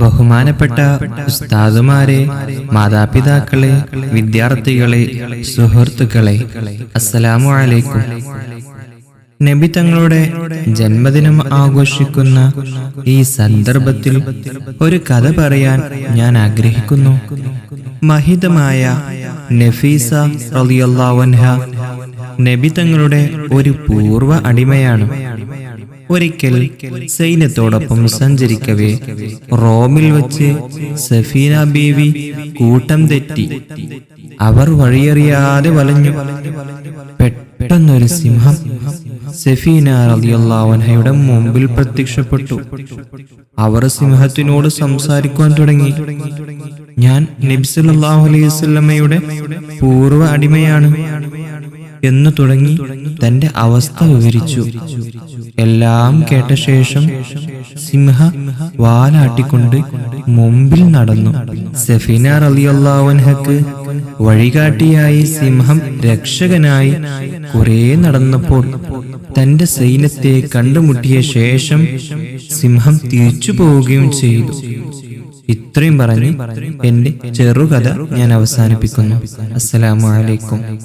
ബഹുമാനപ്പെട്ട ഉസ്താദുമാരെ മാതാപിതാക്കളെ വിദ്യാർത്ഥികളെ സുഹൃത്തുക്കളെ അസ്സലാമു അലൈക്കും. നബി തങ്ങളുടെ ജന്മദിനം ആഘോഷിക്കുന്ന ഈ സന്ദർഭത്തിൽ ഒരു കഥ പറയാൻ ഞാൻ ആഗ്രഹിക്കുന്നു. മഹിതമായ നഫീസ റളിയല്ലാഹുഅൻഹ നബി തങ്ങളുടെ ഒരു പൂർവ അടിമയാണ്. ഒരിക്കൽ സൈന്യത്തോടൊപ്പം സഞ്ചരിക്കവേ റോമിൽ വച്ച് സഫീന ബീവി കൂട്ടം തെറ്റി. അവർ വഴിയറിയാതെ വലഞ്ഞു. പെട്ടെന്നൊരു സിംഹം സഫീന റളിയല്ലാഹുഅൻഹയുടെ മുമ്പിൽ പ്രത്യക്ഷപ്പെട്ടു. അവർ സിംഹത്തിനോട് സംസാരിക്കാൻ തുടങ്ങി. ഞാൻ നബി സല്ലല്ലാഹു അലൈഹി പൂർവ അടിമയാണ്. എന്നു തുടങ്ങി തന്റെ അവസ്ഥ വിവരിച്ചു. എല്ലാം കേട്ട ശേഷം സിംഹ വാലാട്ടിക്കൊണ്ട് മുമ്പിൽ നടന്നു. സഫീന റലിയല്ലാവൻഹക്ക് വഴികാട്ടിയായി സിംഹം രക്ഷകനായി കുറെ നടന്നപ്പോൾ തന്റെ സൈന്യത്തെ കണ്ടുമുട്ടിയ ശേഷം സിംഹം തിരിച്ചു പോവുകയും ചെയ്തു. ഇത്രയും പറഞ്ഞ് എന്റെ ചെറുകഥ ഞാൻ അവസാനിപ്പിക്കുന്നു. അസ്സലാമു അലൈക്കും.